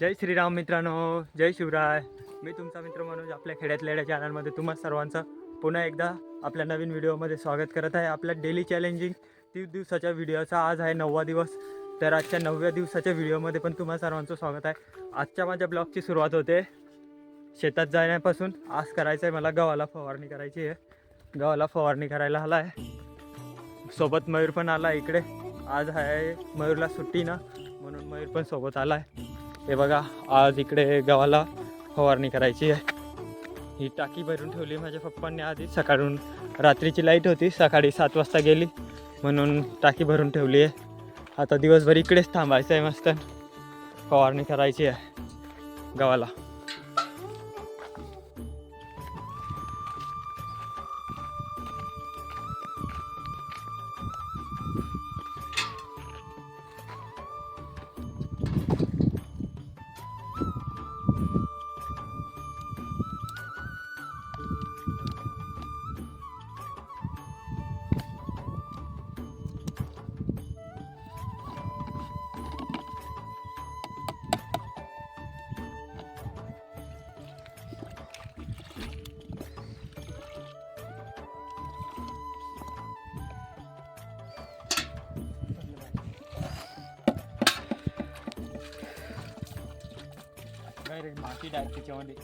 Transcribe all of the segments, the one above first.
जय श्रीराम मित्रांनो जय शिवराय. मी तुमचा मित्र मनोज आपल्या खेड्यात लेड्या चॅनलमध्ये तुम्हा सर्वांचं पुन्हा एकदा आपल्या नवीन व्हिडिओमध्ये स्वागत करत आहे. आपल्या डेली चॅलेंजिंग तीस दिवसाच्या व्हिडिओचा आज आहे नववा दिवस. तर आजच्या नवव्या दिवसाच्या व्हिडिओमध्ये पण तुम्हा सर्वांचं स्वागत आहे. आजच्या माझ्या ब्लॉगची सुरुवात होते. शेतात जाण्यापासून आज करायचं आहे मला गव्हाला फवारणी करायची आहे. गव्हाला फवारणी करायला आला आहे सोबत मयूर पण आला इकडे. आज आहे मयूरला सुट्टी ना म्हणून मयूर पण सोबत आला आहे हे बघा आज इकडे गव्हाला फवारणी करायची आहे. ही टाकी भरून ठेवली माझ्या पप्पांनी आधी. सकाळून रात्रीची लाइट होती सकाळी सात वाजता गेली. म्हणून टाकी भरून ठेवली आहे. आता दिवसभर इकडेच थांबायचं आहे मस्त. फवारणी करायची आहे गव्हाला. माती डायरेक्ट त्याच्यामध्ये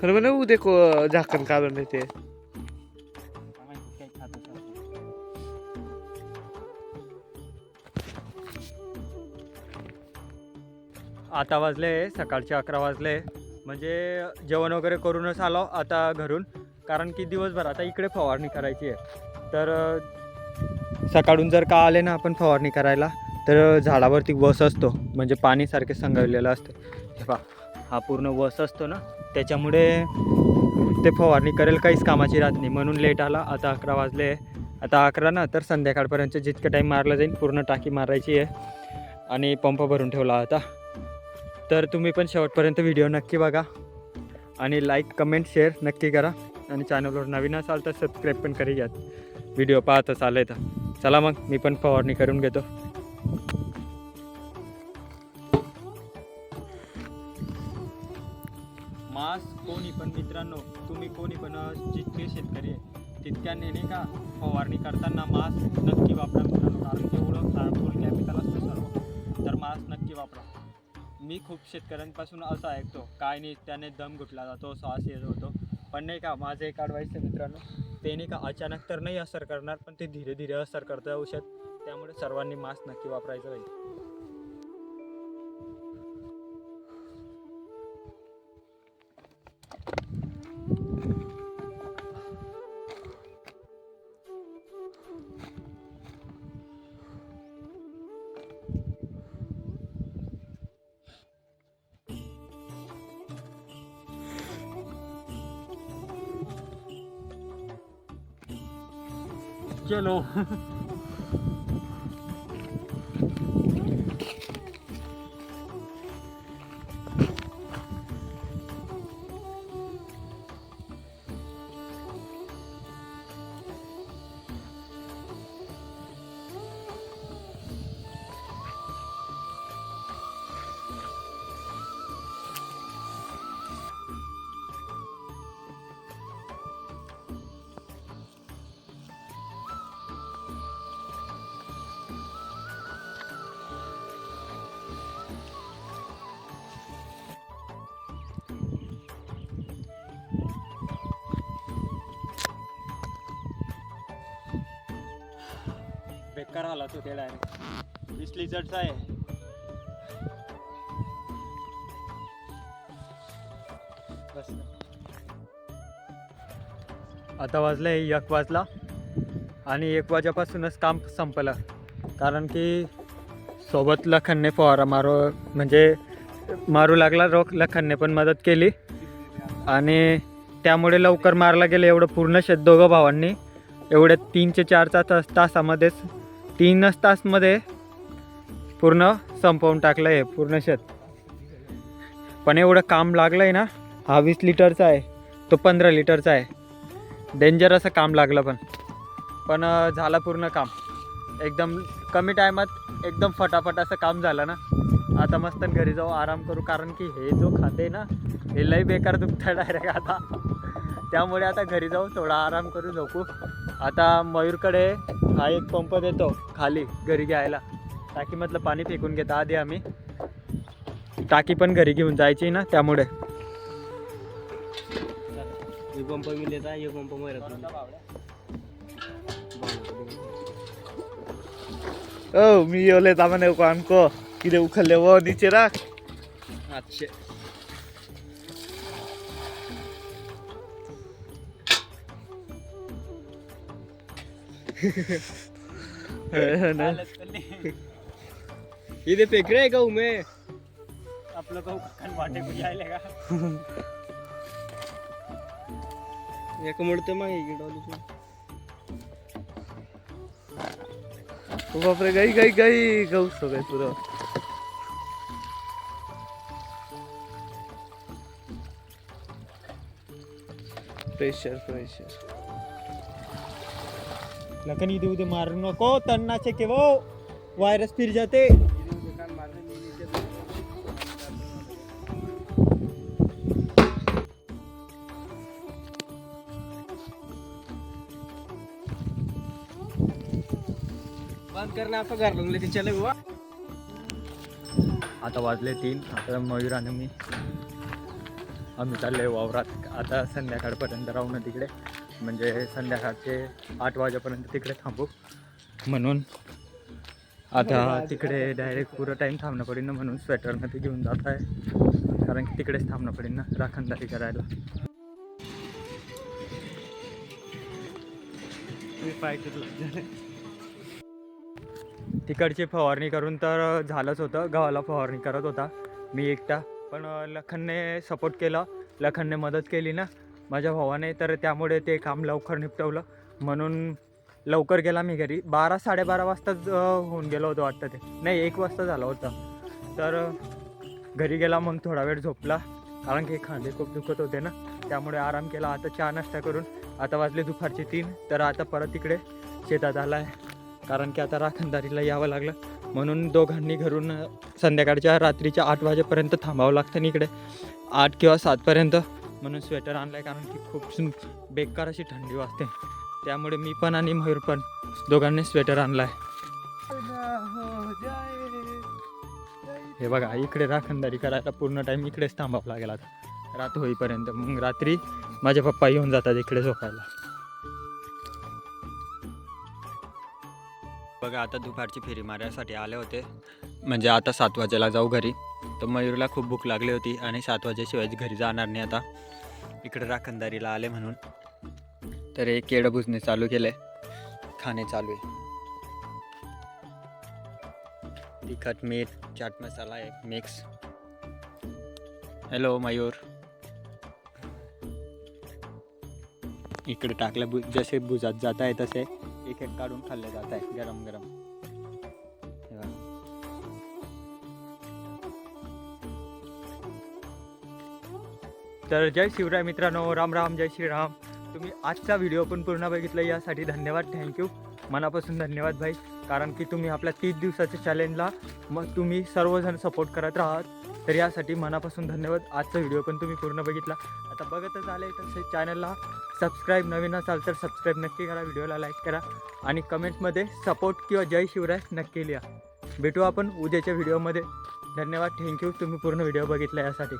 खरं म्हणे उद्या को झाकण काढून येते आता वाजले सकाळचे अकरा वाजले. म्हणजे जेवण वगैरे करूनच आलो आता घरून. कारण की दिवसभर आता इकडे फवारणी करायची आहे. तर सकाळून जर का आले ना आपण फवारणी करायला तर झाडावरती बस असतो. म्हणजे पाणीसारखे संगवलेलं असतं. हे पहा. हा पूर्ण वस असतो ना त्याच्यामुळे ते फवारणी करेल काहीच कामाची राहत नाही. म्हणून लेट आला आता अकरा वाजले. आता अकरा ना तर संध्याकाळपर्यंत जितकं टाईम मारला जाईल पूर्ण टाकी मारायची आहे. आणि पंप भरून ठेवला आता. तर तुम्ही पण शेवटपर्यंत व्हिडिओ नक्की बघा. आणि लाईक कमेंट शेअर नक्की करा. आणि चॅनलवर नवीन असाल तर सबस्क्राईब पण करी घ्या. व्हिडिओ पाहत असाल तर. चला मग मी पण फवारणी करून घेतो. खास कोणी पण मित्रांनो तुम्ही कोणी पण जितके शेतकरी आहे तितक्याने नाही का फवारणी करताना मास्क नक्की वापरा मित्रांनो कारण की एवढं हार्मफुल कॅमिकल असतं सर्व. तर मास्क नक्की वापरा. मी खूप शेतकऱ्यांपासून असं ऐकतो काय नाही त्याने दम घुटला जातो श्वास येत होतो. पण नाही का माझं एक ॲडवाईस आहे मित्रांनो ते नाही का अचानक तर नाही असर करणार पण ते धीरे धीरे असर करतं औषध. त्यामुळे सर्वांनी मास्क नक्की वापरायचं पाहिजे. चलो बेकार आला तो ते डायरेक्ट वीस लिटरचा आहे. बस. आता वाजलं एक वाजला आणि एक वाजेपासूनच काम संपलं. कारण की सोबत लखनने फवारा मारू म्हणजे मारू लागला रोख लखनने पण मदत केली. आणि त्यामुळे लवकर मारला गेलं एवढं पूर्ण शेत दोघं भावांनी. एवढ्या तीनचे चार तास तासामध्येच तीनच तासमध्ये पूर्ण संपवून टाकलं आहे पूर्ण शेत. पण एवढं काम लागलं आहे ना हा वीस लिटरचा आहे तो पंधरा लिटरचा आहे. डेंजर असं काम लागलं पण. पण झालं पूर्ण काम. एकदम कमी टायमात एकदम फटाफट असं काम झालं ना. आता मस्त घरी जाऊ आराम करू कारण की हे जो खाते ना हे लई बेकार दुखतं डायरेक्ट आता. त्यामुळे आता घरी जाऊ थोडा आराम करू झोपू. आता मयूरकडे हा एक पंप देतो खाली घरी घ्यायला. टाकीमधलं पाणी फेकून घेता. आधी आम्ही. टाकी पण घरी घेऊन जायची ना त्यामुळे. ये पंप मी लेता ये पंप ओ मी येवले तामाने को किती उखलले व नीचे राख. अच्छे. ये फेक रहे गाँव में। आपलं गहू वाटे कुठे यायले का एक मुड़ते डॉली ओ बापरे गाई गाई गाई गहू सगळे पुरं। प्रेशर प्रेशर लखन इथे उद्या मारू नको तन्नाचे के वो वायरस फिर जाते. बंद करना आपका घर लोग लेके चले हुआ आता वाजले तीन आता मयूर आणि मी. आम्ही चालले वावरात. आता संध्याकाळपर्यंत राहू ना तिकडे. म्हणजे संध्याकाळचे आठ वाजेपर्यंत तिकडे थांबू. म्हणून आता तिकडे डायरेक्ट पुरं टाईम थांबणं पडेल ना म्हणून स्वेटरनं ते घेऊन जात आहे. कारण की तिकडेच थांबणं पडेल ना राखणदारी करायला. तिकडची फवारणी करून तर झालंच होतं गव्हाला फवारणी करत होता मी एकटा. पण लखनने सपोर्ट केला. लखनने मदत केली ना. माझ्या भावाने तर त्यामुळे ते काम लवकर निपटवलं. म्हणून लवकर गेला मी घरी. बारा साडेबारा वाजताच होऊन गेलो होतो वाटतं ते. नाही एक वाजता झाला होता. तर घरी गेला मग थोडा वेळ झोपला. कारण की खांदे खूप दुखत होते ना. त्यामुळे आराम केला. आता चहा नाश्ता करून. आता वाजले दुपारचे तीन. तर आता परत तिकडे शेतात आला आहे कारण की आता राखणदारीला यावं लागलं. म्हणून दोघांनी घरून संध्याकाळच्या रात्रीच्या आठ वाजेपर्यंत थांबावं लागतं ना इकडे. आठ किंवा सातपर्यंत. म्हणून स्वेटर आणलं आहे कारण की खूप बेकार अशी थंडी वाजते. त्यामुळे मी पण आणि मयूर पण दोघांनी स्वेटर आणला आहे हे बघा इकडे राखणदारी करायला पूर्ण टाईम इकडेच थांबावं लागेल आता. रात होईपर्यंत. मग रात्री माझे पप्पा येऊन जातात इकडे झोपायला. बघा आता दुपारची फेरी मारण्यासाठी आले होते. म्हणजे आता सात वाजेला जाऊ घरी. तर मयूरला खूप भूक लागली होती आणि सात वाजेशिवाय घरी जाणार नाही आता. इकडे राखणदारीला आले म्हणून. तर हे केळं भुजणे चालू केले खाणे चालू आहे. तिखट मीठ चाट मसाला आहे मिक्स हॅलो मयूर. इकडे टाकलं भु जसे भुजात जात आहे तसे एक एक काढून खाल्ले जात आहे गरम गरम तर जय शिवराय मित्रांनो राम राम जय श्रीराम. तुम्ही आजचा व्हिडिओ पण पूर्ण बघितला यासाठी धन्यवाद थँक्यू मनापासून धन्यवाद भाई. कारण की तुम्ही आपल्या तीस दिवसाच्या चॅलेंजला मग तुम्ही सर्वजण सपोर्ट करत राहात. तर यासाठी मनापासून धन्यवाद. आजचा व्हिडिओ पण तुम्ही पूर्ण बघितला. आता बघतच आले तर चॅनलला सबस्क्राईब नवीन असाल तर सबस्क्राईब नक्की करा व्हिडिओला लाईक करा. आणि कमेंटमध्ये सपोर्ट किंवा जय शिवराय नक्की लिहा. भेटू आपण उद्याच्या व्हिडिओमध्ये धन्यवाद थँक्यू तुम्ही पूर्ण व्हिडिओ बघितला यासाठी.